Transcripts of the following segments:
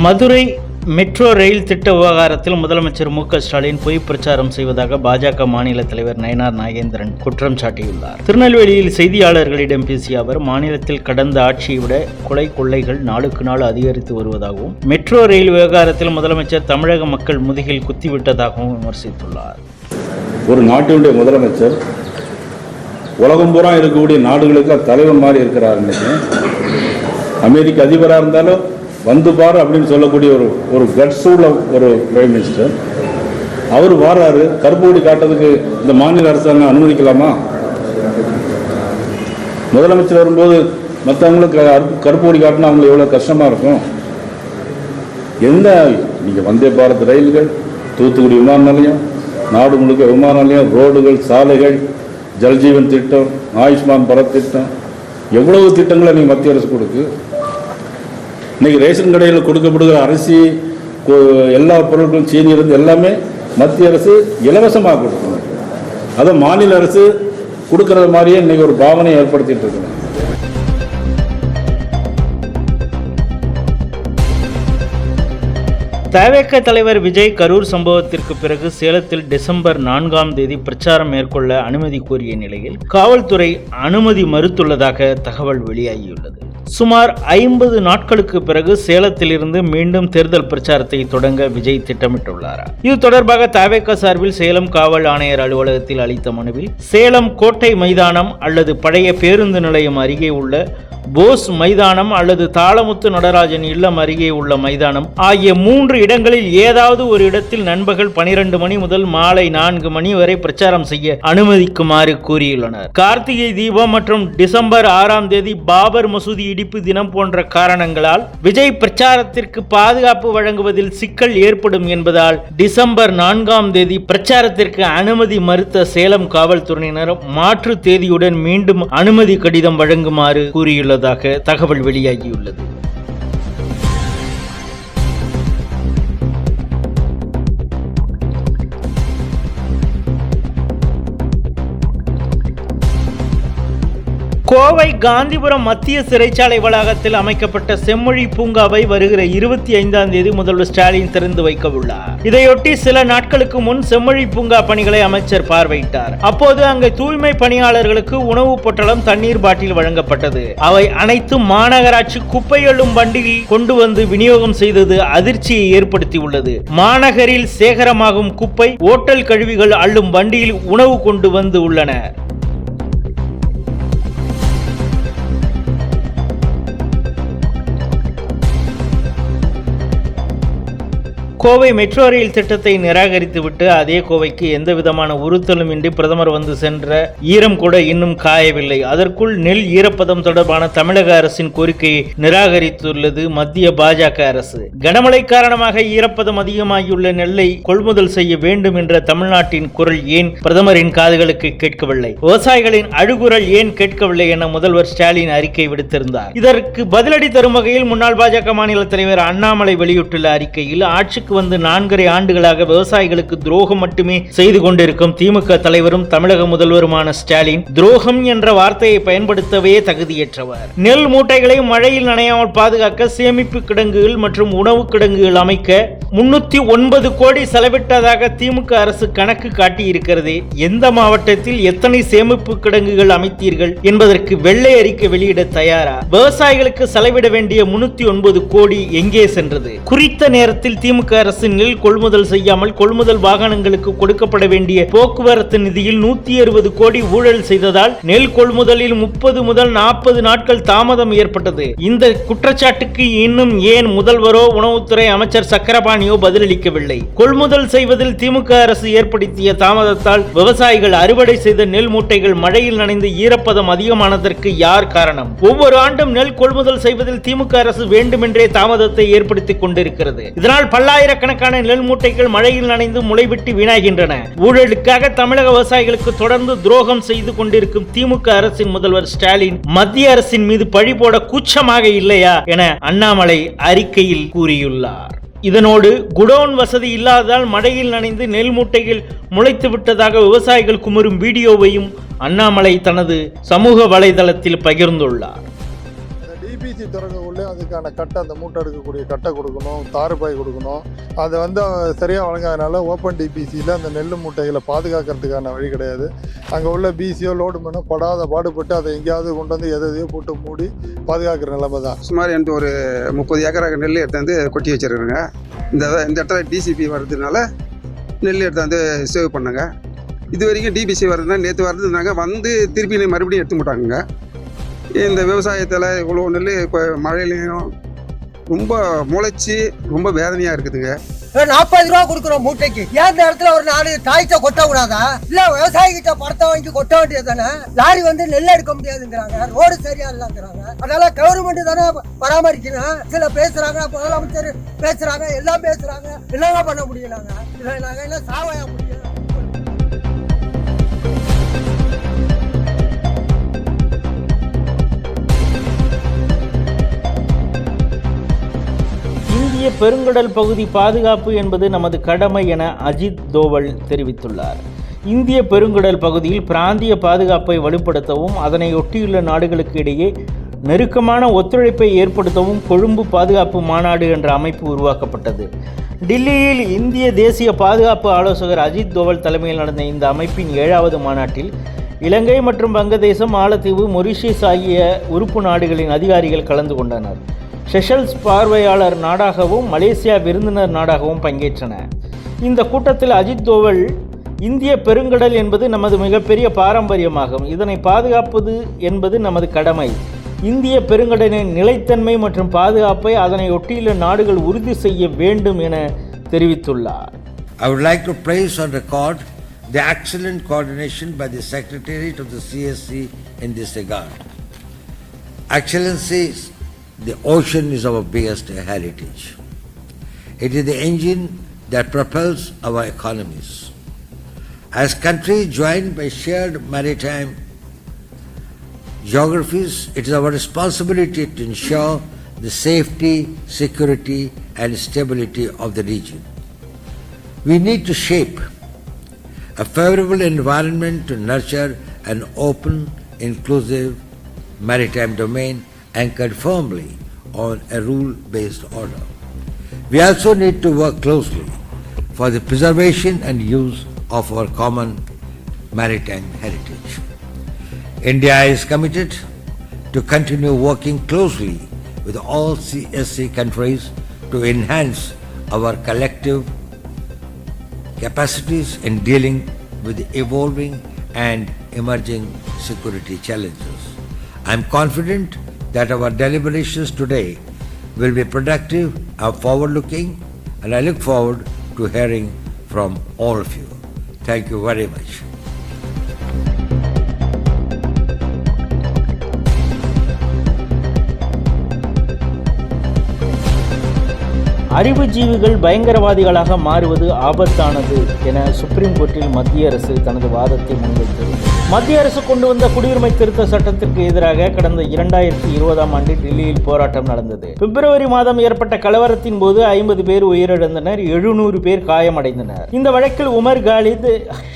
Madurai metro rail திட்ட விவகாரத்தில் முதலமைச்சர் மு க ஸ்டாலின் பொய் பிரச்சாரம் செய்வதாக பாஜக மாநில தலைவர் நயனார் நாகேந்திரன் குற்றம் சாட்டியுள்ளார். திருநெல்வேலியில் செய்தியாளர்களிடம் பேசிய அவர் மாநிலத்தில் கடந்த ஆட்சியை விட கொலை கொள்ளைகள் நாளுக்கு நாள் அதிகரித்து வருவதாகவும் மெட்ரோ ரயில் விவகாரத்தில் முதலமைச்சர் தமிழக மக்கள் முதுகில் குத்திவிட்டதாகவும் விமர்சித்துள்ளார். ஒரு நாட்டினுடைய முதலமைச்சர் உலகம் பூரா இருக்கக்கூடிய நாடுகளுக்கு தலைவர் மாதிரி இருக்கிறார் அமெரிக்க அதிபராக இருந்தாலும் வந்து பாரு அப்படின்னு சொல்லக்கூடிய ஒரு ஒரு கட்ஸ் உள்ள ஒரு பிரைம் மினிஸ்டர் அவர் வாராரு. கருப்பு கொடி காட்டுறதுக்கு இந்த மாநில அரசாங்கம் அனுமதிக்கலாமா? முதலமைச்சர் வரும்போது மற்றவங்களுக்கு கருப்பு- கொடி காட்டினா அவங்களுக்கு எவ்வளோ கஷ்டமாக இருக்கும்? எந்த நீங்கள் வந்தே பாரத் ரயில்கள் தூத்துக்குடி விமான நிலையம் நாடு முழுக்க விமான நிலையம் ரோடுகள் சாலைகள் ஜல்ஜீவன் திட்டம் ஆயுஷ்மான் பரத் திட்டம் எவ்வளவு திட்டங்களை நீங்கள் மத்திய அரசு கொடுக்கு? இன்னைக்கு ரேஷன் கடையில் கொடுக்கப்படுகிற அரிசி எல்லா பொருட்களும் சீனி இருந்து எல்லாமே மத்திய அரசு இலவசமாக கொடுக்கணும். அதை மாநில அரசு கொடுக்கறது மாதிரியே இன்னைக்கு ஒரு பாவனை ஏற்படுத்திட்டு இருக்கணும் தவேக தலைவர் விஜய் கரூர் சம்பவத்திற்கு பிறகு சேலத்தில் டிசம்பர் நான்காம் தேதி பிரச்சாரம் மேற்கொள்ள அனுமதி கோரிய நிலையில் காவல்துறை அனுமதி மறுத்துள்ளதாக தகவல் வெளியாகியுள்ளது. சுமார் ஐம்பது நாட்களுக்கு பிறகு சேலத்திலிருந்து மீண்டும் தேர்தல் பிரச்சாரத்தை தொடங்க விஜய் திட்டமிட்டுள்ளார். இது தொடர்பாக தவேக சார்பில் சேலம் காவல் ஆணையர் அலுவலகத்தில் அளித்த மனுவில் சேலம் கோட்டை மைதானம் அல்லது பழைய பேருந்து நிலையம் அருகே உள்ள போஸ் மைதானம் அல்லது தாளமுத்து நடராஜன் இல்லம் அருகே உள்ள மைதானம் ஆகிய மூன்று இடங்களில் ஏதாவது ஒரு இடத்தில் நண்பகல் பனிரெண்டு மணி முதல் மாலை நான்கு மணி வரை பிரச்சாரம் செய்ய அனுமதிக்குமாறு கூறியுள்ளனர். கார்த்திகை தீபம் மற்றும் டிசம்பர் ஆறாம் தேதி பாபர் மசூதி இடிப்பு தினம் போன்ற காரணங்களால் விஜய் பிரச்சாரத்திற்கு பாதுகாப்பு வழங்குவதில் சிக்கல் ஏற்படும் என்பதால் டிசம்பர் நான்காம் தேதி பிரச்சாரத்திற்கு அனுமதி மறுத்த சேலம் காவல்துறையினர் மாற்று தேதியுடன் மீண்டும் அனுமதி கடிதம் வழங்குமாறு உள்ளதாக தகவல் வெளியாகியுள்ளது. கோவை காந்திபுரம் மத்திய சிறைச்சாலை வளாகத்தில் அமைக்கப்பட்ட செம்மொழி பூங்காவை வருகிற இருபத்தி ஐந்தாம் தேதி முதல்வர் ஸ்டாலின் திறந்து வைக்க உள்ளார். இதையொட்டி சில நாட்களுக்கு முன் செம்மொழி பூங்கா பணிகளை அமைச்சர் பார்வையிட்டார். அப்போது அங்கு தூய்மை பணியாளர்களுக்கு உணவு பொட்டலம் தண்ணீர் பாட்டில் வழங்கப்பட்டது. அவை அனைத்தும் மாநகராட்சி குப்பை எழும் வண்டியில் கொண்டு வந்து விநியோகம் செய்தது அதிர்ச்சியை ஏற்படுத்தியுள்ளது. மாநகரில் சேகரமாகும் குப்பை ஓட்டல் கழிவுகள் அள்ளும் வண்டியில் உணவு கொண்டு வந்து உள்ளன கோவை மெட்ரோ ரயில் திட்டத்தை நிராகரித்துவிட்டு அதே கோவைக்கு எந்த விதமான உறுத்தலும் இன்றி பிரதமர் வந்து சென்ற ஈரம் கூட இன்னும் காயவில்லை. அதற்குள் நெல் ஈரப்பதம் தொடர்பான தமிழக அரசின் கோரிக்கையை நிராகரித்துள்ளது மத்திய பாஜக அரசு. கனமழை காரணமாக ஈரப்பதம் அதிகமாகியுள்ள நெல்லை கொள்முதல் செய்ய வேண்டும் என்ற தமிழ்நாட்டின் குரல் ஏன் பிரதமரின் காதுகளுக்கு கேட்கவில்லை? விவசாயிகளின் அழுகுரல் ஏன் கேட்கவில்லை என முதல்வர் ஸ்டாலின் அறிக்கை விடுத்திருந்தார். இதற்கு பதிலடி தரும் வகையில் முன்னாள் பாஜக மாநில தலைவர் அண்ணாமலை வெளியிட்டுள்ள அறிக்கையில் ஆட்சிக்கு வந்து நான்கரை ஆண்டுகளாக விவசாயிகளுக்கு துரோகம் மட்டுமே செய்து கொண்டிருக்கும் திமுக தலைவரும் தமிழக முதல்வருமான ஸ்டாலின் துரோகம் என்ற வார்த்தையை பயன்படுத்தவே தகுதியற்றவர். நெல் மூட்டைகளை மழையில் நனையாமல் பாதுகாக்க சேமிப்பு கிடங்குகள் மற்றும் உணவு கிடங்குகள் அமைக்க முன்னூத்தி ஒன்பது கோடி செலவிட்டதாக திமுக அரசு கணக்கு காட்டியிருக்கிறது. எந்த மாவட்டத்தில் எத்தனை சேமிப்பு கிடங்குகள் அமைத்தீர்கள் என்பதற்கு வெள்ளை அறிக்கை வெளியிட தயாரா? விவசாயிகளுக்கு செலவிட வேண்டிய முன்னூத்தி ஒன்பது கோடி எங்கே சென்றது? குறித்த நேரத்தில் திமுக அரசு நெல் கொள்முதல் செய்யாமல் கொள்முதல் வாகனங்களுக்கு கொடுக்கப்பட வேண்டிய போக்குவரத்து நிதியில் நூத்தி அறுபது கோடி ஊழல் செய்ததால் நெல் கொள்முதலில் முப்பது முதல் நாற்பது நாட்கள் தாமதம் ஏற்பட்டது. இந்த குற்றச்சாட்டுக்கு இன்னும் ஏன் முதல்வரோ உணவுத்துறை அமைச்சர் சக்கரபாணியோ பதிலளிக்கவில்லை. கொள்முதல் செய்வதில் திமுக அரசு ஏற்படுத்திய தாமதத்தால் விவசாயிகள் அறுவடை செய்த நெல் மூட்டைகள் மழையில் நனைந்து ஈரப்பதம் அதிகமானதற்கு யார் காரணம்? ஒவ்வொரு ஆண்டும் நெல் கொள்முதல் செய்வதில் திமுக அரசு வேண்டுமென்றே தாமதத்தை ஏற்படுத்திக் கொண்டிருக்கிறது. இதனால் பல்லாயிரம் ஆயிரக்கணக்கான நெல் மூட்டைகள் மழையில் நனைந்து முளைவிட்டு வீணாகின்றன. ஊழலுக்காக தமிழக விவசாயிகளுக்கு தொடர்ந்து துரோகம் செய்து கொண்டிருக்கும் திமுக அரசின் முதல்வர் ஸ்டாலின் மத்திய அரசின் மீது பழி போட கூச்சமாக இல்லையா என அண்ணாமலை அறிக்கையில் கூறியுள்ளார். இதனோடு குடோன் வசதி இல்லாததால் மழையில் நனைந்து நெல் மூட்டைகள் முளைத்து விட்டதாக விவசாயிகள் குமரும் வீடியோவையும் அண்ணாமலை தனது சமூக வலைதளத்தில் பகிர்ந்துள்ளார். திறக்கக்குள்ளே அதுக்கான கட்டை அந்த மூட்டை எடுக்கக்கூடிய கட்டை கொடுக்கணும் தாறுபாய் கொடுக்கணும். அதை வந்து சரியாக வழங்காதனால ஓப்பன் டிபிசியில் அந்த நெல் மூட்டைகளை பாதுகாக்கிறதுக்கான வழி கிடையாது. அங்கே உள்ள பிசியோ லோடு மேனோ படாத பாடுபட்டு அதை எங்கேயாவது கொண்டு வந்து எதை எதையோ போட்டு மூடி பாதுகாக்கிற நிலைமை தான். சுமார் எனக்கு ஒரு முப்பது ஏக்கரா நெல் எடுத்து வந்து கொட்டி வச்சுருக்குங்க. இந்த இந்த இடத்துல டிசிபி வர்றதுனால நெல் எடுத்து வந்து சேவ் பண்ணுங்க. இது வரைக்கும் டிபிசி வருதுன்னா நேற்று வருதுனாங்க வந்து திருப்பி மறுபடியும் எடுத்து மாட்டாங்க இந்த விவசாயத்தில் இவ்வளோ நெல் இப்போ மழையிலையும் ரொம்ப முளைச்சி ரொம்ப வேதனையாக இருக்குதுங்க. நாற்பது ரூபா கொடுக்குறோம் மூட்டைக்கு. ஏன் இந்த இடத்துல ஒரு நாலு தாய்ச்ச கொட்ட கூடாதா? இல்ல விவசாயி கிட்ட படத்தை வாங்கி கொட்ட வேண்டியது தானே லாரி வந்து நெல் எடுக்க முடியாதுங்கிறாங்க. ரோடு சரியா இல்லைங்கிறாங்க அதனால கவர்மெண்ட் தானே பராமரிக்கணும். சில பேசுறாங்க முதலமைச்சர் பேசுறாங்க எல்லாம் பேசுறாங்க. என்னங்க பண்ண முடியலாங்க? இல்லை இதுல நாங்க என்ன சாவையா முடியல? இந்திய பெருங்கடல் பகுதி பாதுகாப்பு என்பது நமது கடமை என அஜித் தோவல் தெரிவித்துள்ளார். இந்திய பெருங்கடல் பகுதியில் பிராந்திய பாதுகாப்பை வலுப்படுத்தவும் அதனை ஒட்டியுள்ள நாடுகளுக்கு இடையே நெருக்கமான ஒத்துழைப்பை ஏற்படுத்தவும் கொழும்பு பாதுகாப்பு மாநாடு என்ற அமைப்பு உருவாக்கப்பட்டது. டில்லியில் இந்திய தேசிய பாதுகாப்பு ஆலோசகர் அஜித் தோவல் தலைமையில் நடந்த இந்த அமைப்பின் ஏழாவது மாநாட்டில் இலங்கை மற்றும் வங்கதேசம் மாலத்தீவு மொரிஷியஸ் ஆகிய உறுப்பு நாடுகளின் அதிகாரிகள் கலந்து கொண்டனர். செஷல்ஸ் பார்வையாளர் நாடாகவும் மலேசியா விருந்தினர் நாடாகவும் பங்கேற்றன. இந்த கூட்டத்தில் அஜித் தோவல் இந்திய பெருங்கடல் என்பது நமது மிகப்பெரிய பாரம்பரியமாகும். இதனை பாதுகாப்பது என்பது நமது கடமை. இந்திய பெருங்கடலின் நிலைத்தன்மை மற்றும் பாதுகாப்பை அதனை ஒட்டியுள்ள நாடுகள் உறுதி செய்ய வேண்டும் என தெரிவித்துள்ளார். I would like to place on record the excellent coordination by the Secretariat of the CSC in this regard. Excellencies, the ocean is our biggest heritage. It is the engine that propels our economies. As countries joined by shared maritime geographies, it is our responsibility to ensure the safety, security, and stability of the region. We need to shape a favorable environment to nurture an open, inclusive maritime domain anchored firmly on a rule based order. We also need to work closely for the preservation and use of our common maritime heritage. India is committed to continue working closely with all CSC countries to enhance our collective capacities in dealing with the evolving and emerging security challenges. I am confident that our deliberations today will be productive and forward looking, and I look forward to hearing from all of you. Thank you very much. அறிவுஜீவிகள் பயங்கரவாதிகளாக மாறுவது ஆபத்தானது என supreme கோர்ட்டில் மத்திய அரசு தனது வாதத்தை முன்வைத்தது மத்திய அரசு கொண்டு வந்த குடியுரிமை திருத்த சட்டத்திற்கு எதிராக கடந்த இரண்டாயிரத்தி இருபதாம் ஆண்டு டெல்லியில் போராட்டம் நடந்தது. பிப்ரவரி மாதம் ஏற்பட்ட கலவரத்தின் போது ஐம்பது பேர் உயிரிழந்தனர் எழுநூறு பேர் காயமடைந்தனர். இந்த வழக்கில் உமர் காலித்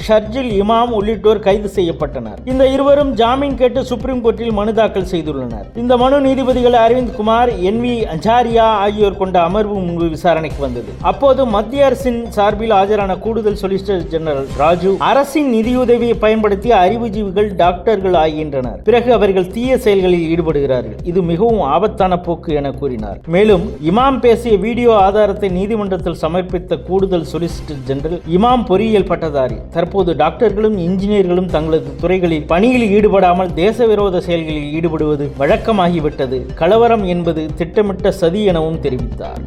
ஷர்ஜில் இமாம் உள்ளிட்டோர் கைது செய்யப்பட்டனர். இந்த இருவரும் ஜாமீன் கேட்டு சுப்ரீம் கோர்ட்டில் மனு தாக்கல் செய்துள்ளனர். இந்த மனு நீதிபதிகள் அரவிந்த் குமார் என் வி அஞ்சாரியா ஆகியோர் கொண்ட அமர்வு முன்பு விசாரணைக்கு வந்தது. அப்போது மத்திய அரசின் சார்பில் ஆஜரான கூடுதல் சொலிசிட்டர் ஜெனரல் ராஜு அரசின் நிதியுதவியை பயன்படுத்தி அறிவு அறிவுஜீவிகள் டாக்டர்கள் ஆகின்றனர். பிறகு அவர்கள் தீய செயல்களில் ஈடுபடுகிறார்கள். இது மிகவும் ஆபத்தான போக்கு என கூறினார். மேலும் இமாம் பேசிய வீடியோ ஆதாரத்தை நீதிமன்றத்தில் சமர்ப்பித்த கூடுதல் சொலிசிட்டர் ஜெனரல் இமாம் பொறியியல் பட்டதாரி தற்போது டாக்டர்களும் இன்ஜினியர்களும் தங்களது துறைகளில் பணியில் ஈடுபடாமல் தேச விரோத செயல்களில் ஈடுபடுவது வழக்கமாகிவிட்டது. கலவரம் என்பது திட்டமிட்ட சதி எனவும் தெரிவித்தார்.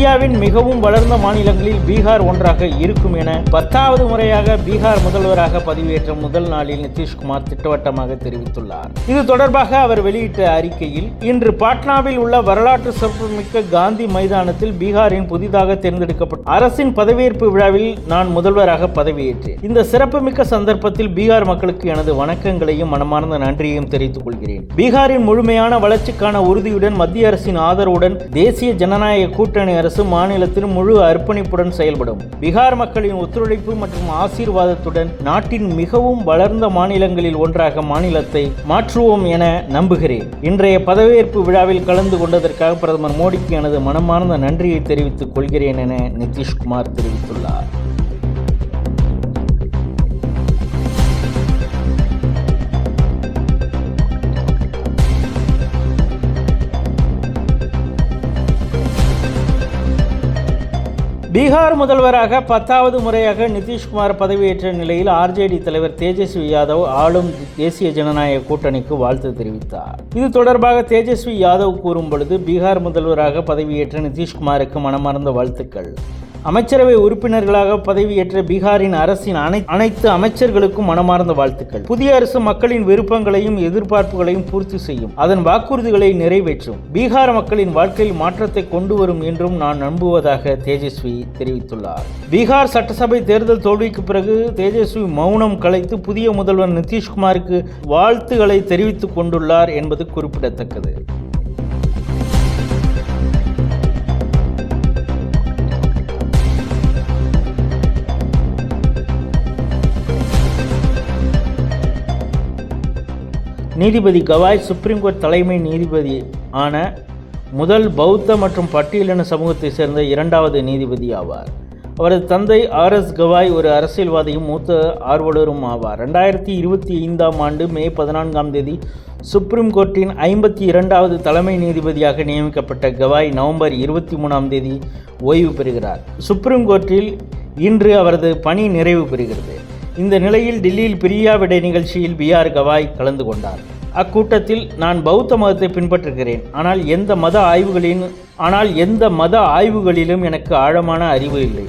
இந்தியாவின் மிகவும் வளர்ந்த மாநிலங்களில் பீகார் ஒன்றாக இருக்கும் என பத்தாவது முறையாக பீகார் முதல்வராக பதவியேற்ற முதல் நாளில் நிதிஷ்குமார் திட்டவட்டமாக தெரிவித்துள்ளார். இது தொடர்பாக அவர் வெளியிட்ட அறிக்கையில் இன்று பாட்னாவில் உள்ள வரலாற்று சிறப்புமிக்க காந்தி மைதானத்தில் பீகாரின் புதிதாக தேர்ந்தெடுக்கப்பட்ட அரசின் பதவியேற்பு விழாவில் நான் முதல்வராக பதவியேற்றேன். இந்த சிறப்புமிக்க சந்தர்ப்பத்தில் பீகார் மக்களுக்கு எனது வணக்கங்களையும் மனமார்ந்த நன்றியையும் தெரிவித்துக் கொள்கிறேன். பீகாரின் முழுமையான வளர்ச்சிக்கான உறுதியுடன் மத்திய அரசின் ஆதரவுடன் தேசிய ஜனநாயக கூட்டணி அரசு அரசு மாநிலத்தில் முழு அர்ப்பணிப்புடன் செயல்படும். பீகார் மக்களின் ஒத்துழைப்பு மற்றும் ஆசீர்வாதத்துடன் நாட்டின் மிகவும் வளர்ந்த மாநிலங்களில் ஒன்றாக மாநிலத்தை மாற்றுவோம் என நம்புகிறேன். இன்றைய பதவியேற்பு விழாவில் கலந்து கொண்டதற்காக பிரதமர் மோடிக்கு எனது மனமார்ந்த நன்றியை தெரிவித்துக் கொள்கிறேன் என நிதிஷ்குமார் தெரிவித்துள்ளார். பீகார் முதல்வராக பத்தாவது முறையாக நிதிஷ்குமார் பதவியேற்ற நிலையில் ஆர்ஜேடி தலைவர் தேஜஸ்வி யாதவ் ஆளும் தேசிய ஜனநாயக கூட்டணிக்கு வாழ்த்து தெரிவித்தார். இது தொடர்பாக தேஜஸ்வி யாதவ் கூறும் பொழுது பீகார் முதல்வராக பதவியேற்ற நிதிஷ்குமாருக்கு மனமார்ந்த வாழ்த்துக்கள். அமைச்சரவை உறுப்பினர்களாக பதவியேற்ற பீகாரின் அரசின் அனை அனைத்து அமைச்சர்களுக்கும் மனமார்ந்த வாழ்த்துக்கள். புதிய அரசு மக்களின் விருப்பங்களையும் எதிர்பார்ப்புகளையும் பூர்த்தி செய்யும். அதன் வாக்குறுதிகளை நிறைவேற்றும். பீகார் மக்களின் வாழ்க்கையில் மாற்றத்தை கொண்டு வரும் என்றும் நான் நம்புவதாக தேஜஸ்வி தெரிவித்துள்ளார். பீகார் சட்டசபை தேர்தல் தோல்விக்கு பிறகு தேஜஸ்வி மௌனம் கலைத்து புதிய முதல்வர் நிதிஷ்குமாருக்கு வாழ்த்துக்களை தெரிவித்துக் கொண்டுள்ளார் என்பது குறிப்பிடத்தக்கது. நீதிபதி கவாய் சுப்ரீம் கோர்ட் தலைமை நீதிபதி ஆன முதல் பௌத்த மற்றும் பட்டியலின சமூகத்தை சேர்ந்த இரண்டாவது நீதிபதி ஆவார். அவரது தந்தை ஆர் எஸ் கவாய் ஒரு அரசியல்வாதியும் மூத்த ஆர்வலரும் ஆவார். ரெண்டாயிரத்தி இருபத்தி ஐந்தாம் ஆண்டு மே பதினான்காம் தேதி சுப்ரீம் கோர்ட்டின் ஐம்பத்தி இரண்டாவது தலைமை நீதிபதியாக நியமிக்கப்பட்ட கவாய் நவம்பர் இருபத்தி மூணாம் தேதி ஓய்வு பெறுகிறார். சுப்ரீம் கோர்ட்டில் இன்று அவரது பணி நிறைவு பெறுகிறது. இந்த நிலையில் டெல்லியில் பிரியா விடை நிகழ்ச்சியில் பி ஆர் கவாய் கலந்து கொண்டார். அக்கூட்டத்தில் நான் பௌத்த மதத்தை பின்பற்றுகிறேன். ஆனால் எந்த மத ஆய்வுகளின் ஆனால் எந்த மத ஆய்வுகளிலும் எனக்கு ஆழமான அறிவு இல்லை.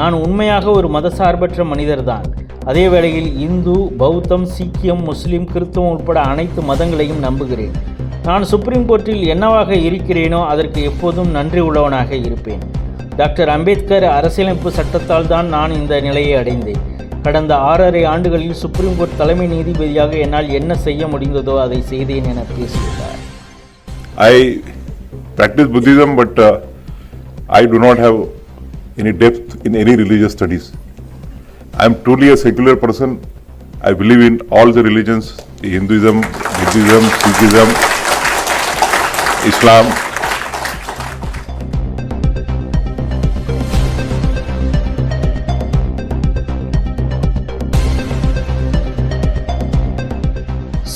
நான் உண்மையாக ஒரு மதசார்பற்ற மனிதர்தான். அதே வேளையில் இந்து பௌத்தம் சீக்கியம் முஸ்லிம் கிறிஸ்தவம் உட்பட அனைத்து மதங்களையும் நம்புகிறேன். நான் சுப்ரீம் கோர்ட்டில் என்னவாக இருக்கிறேனோ அதற்கு எப்போதும் நன்றி உள்ளவனாக இருப்பேன். டாக்டர் அம்பேத்கர் அரசியலமைப்பு சட்டத்தால் தான் நான் இந்த நிலையை அடைந்தேன். கடந்த ஆறரை ஆண்டுகளில் சுப்ரீம் கோர்ட் தலைமை நீதிபதியாக என்னால் என்ன செய்ய முடிந்ததோ அதை செய்தேன் என பேசியுள்ளார் I practise Buddhism but I do not have any depth in any religious studies I am truly a secular person I believe in all the religions Hinduism Buddhism Sikhism Islam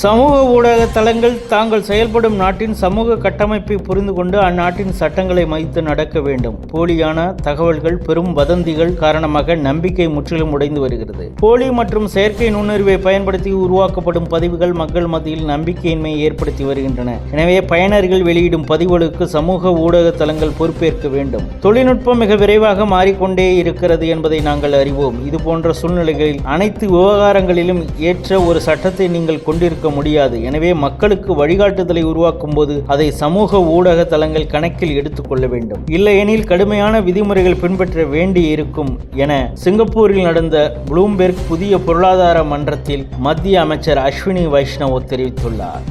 சமூக ஊடக தளங்கள் தாங்கள் செயல்படும் நாட்டின் சமூக கட்டமைப்பை புரிந்து கொண்டு அந்நாட்டின் சட்டங்களை மதித்து நடக்க வேண்டும். போலியான தகவல்கள் பெரும் வதந்திகள் காரணமாக நம்பிக்கை முற்றிலும் உடைந்து வருகிறது. போலி மற்றும் செயற்கை நுண்ணறிவை பயன்படுத்தி உருவாக்கப்படும் பதிவுகள் மக்கள் மத்தியில் நம்பிக்கையின்மையை ஏற்படுத்தி வருகின்றன. எனவே பயனர்கள் வெளியிடும் பதிவுகளுக்கு சமூக ஊடக தளங்கள் பொறுப்பேற்க வேண்டும். தொழில்நுட்பம் மிக விரைவாக மாறிக்கொண்டே இருக்கிறது என்பதை நாங்கள் அறிவோம். இதுபோன்ற சூழ்நிலைகளில் அனைத்து விவகாரங்களிலும் ஏற்ற ஒரு சட்டத்தை நீங்கள் கொண்டிருக்க முடியாது. எனவே மக்களுக்கு வழிகாட்டுதலை உருவாக்கும் போது அதை சமூக ஊடக தளங்கள் கணக்கில் எடுத்துக்கொள்ள வேண்டும். இல்லையெனில் கடுமையான விதிமுறைகள் பின்பற்ற வேண்டி இருக்கும் என சிங்கப்பூரில் நடந்த ப்ளூம்பெர்க் புதிய பொருளாதார மன்றத்தில் மத்திய அமைச்சர் அஸ்வினி வைஷ்ணவ் தெரிவித்துள்ளார்.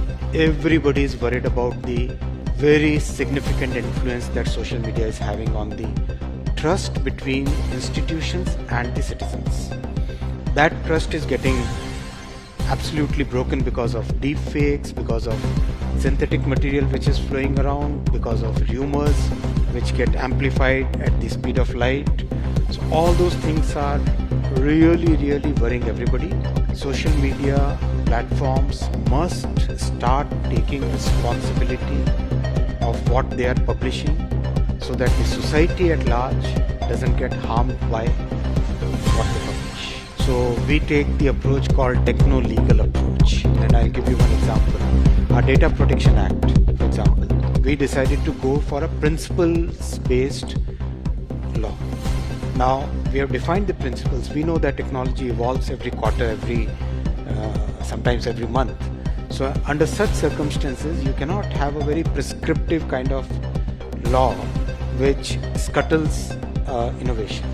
Everybody is worried about the very significant influence that social media is having on the trust between institutions and the citizens. That trust is getting absolutely broken because of deep fakes, because of synthetic material which is flowing around, because of rumors which get amplified at the speed of light. So, all those things are really, really worrying everybody. Social media platforms must start taking responsibility of what they are publishing so that the society at large doesn't get harmed by. So we take the approach called techno legal approach and I'll give you one example. Our Data Protection Act, for example, we decided to go for a principles based law. Now, we have defined the principles. We know that technology evolves every quarter, every uh, sometimes every month. So, under such circumstances, you cannot have a very prescriptive kind of law which scuttles uh, innovation.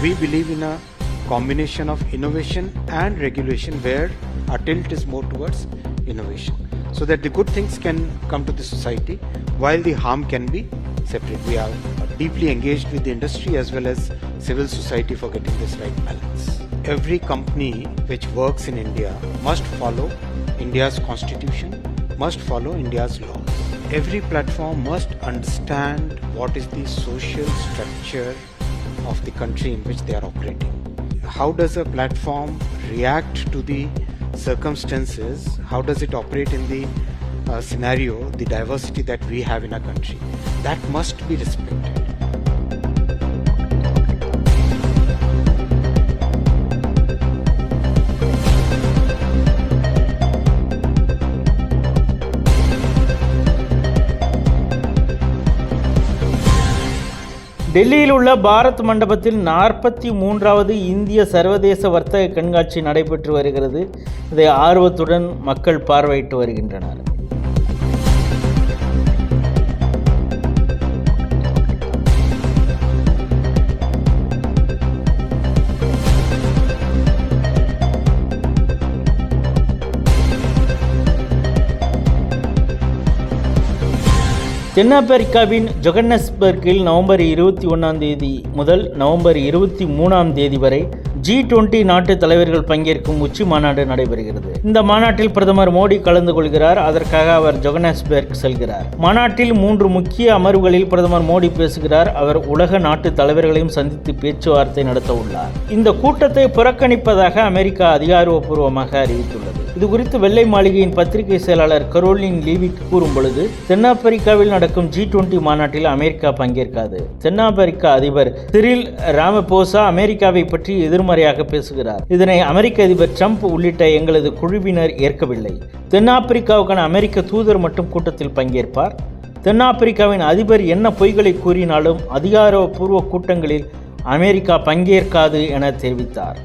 We believe in a combination of innovation and regulation where our tilt is more towards innovation so that the good things can come to the society while the harm can be separate. We are deeply engaged with the industry as well as civil society for getting this right balance. Every company which works in India must follow India's constitution, must follow India's laws. Every platform must understand what is the social structure of the country in which they are operating. How does a platform react to the circumstances? How does it operate in the uh, scenario, the diversity that we have in our country? That must be respected. டெல்லியில் உள்ள பாரத் மண்டபத்தில் நாற்பத்தி மூன்றாவது இந்திய சர்வதேச வர்த்தக கண்காட்சி நடைபெற்று வருகிறது. இதை ஆர்வத்துடன் மக்கள் பார்வையிட்டு வருகின்றனர். தென்னாப்பிரிக்காவின் ஜொகன்னஸ்பர்கில் நவம்பர் இருபத்தி ஒன்றாம் தேதி முதல் நவம்பர் இருபத்தி மூணாம் தேதி வரை ஜி டுவெண்ட்டி நாட்டு தலைவர்கள் பங்கேற்கும் உச்சி மாநாடு நடைபெறுகிறது. இந்த மாநாட்டில் பிரதமர் மோடி கலந்து கொள்கிறார். அதற்காக அவர் ஜொகனஸ்பர்க் செல்கிறார். மாநாட்டில் மூன்று முக்கிய அமர்வுகளில் பிரதமர் மோடி பேசுகிறார். அவர் உலக நாட்டு தலைவர்களையும் சந்தித்து பேச்சுவார்த்தை நடத்த உள்ளார் இந்த கூட்டத்தை புறக்கணிப்பதாக அமெரிக்கா அதிகாரப்பூர்வமாக அறிவித்துள்ளது. இது குறித்து வெள்ளை மாளிகையின் பத்திரிகை செயலாளர் கரோலின் லீவிக்கு கூறும் பொழுது தென்னாப்பிரிக்காவில் நடக்கும் ஜி டுவெண்டி மாநாட்டில் அமெரிக்கா பங்கேற்காது. தென்னாப்பிரிக்கா அதிபர் திரில் ராமபோசா அமெரிக்காவை பற்றி எதிர்மறையாக பேசுகிறார். இதனை அமெரிக்க அதிபர் ட்ரம்ப் உள்ளிட்ட எங்களது குழுவினர் ஏற்கவில்லை. தென்னாப்பிரிக்காவுக்கான அமெரிக்க தூதர் மட்டும் கூட்டத்தில் பங்கேற்பார். தென்னாப்பிரிக்காவின் அதிபர் என்ன பொய்களை கூறினாலும் அதிகாரப்பூர்வ கூட்டங்களில் அமெரிக்கா பங்கேற்காது என தெரிவித்தார்.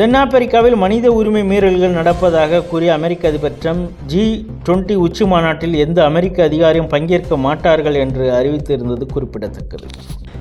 தென்னாப்பிரிக்காவில் மனித உரிமை மீறல்கள் நடப்பதாக கூறிய அமெரிக்க அதிபர் ட்ரம்ப் ஜி டுவெண்ட்டி உச்சி மாநாட்டில் எந்த அமெரிக்க அதிகாரியும் பங்கேற்க மாட்டார்கள் என்று அறிவித்திருந்தது குறிப்பிடத்தக்கது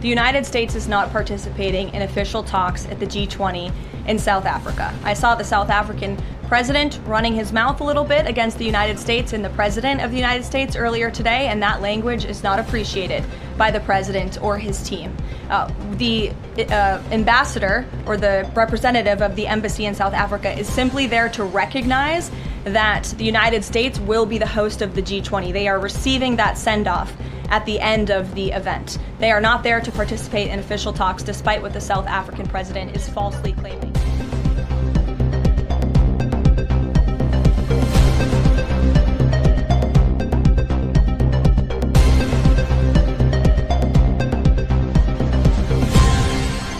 The United States is not participating in official talks at the G20 in South Africa. I saw the South African president running his mouth a little bit against the United States and the president of the United States earlier today, and that language is not appreciated by the president or his team. Uh, the uh, ambassador or the representative of the embassy in South Africa is simply there to recognize that the United States will be the host of the G20. They are receiving that send off at the end of the event. They are not there to participate in official talks, despite what the South African president is falsely claiming.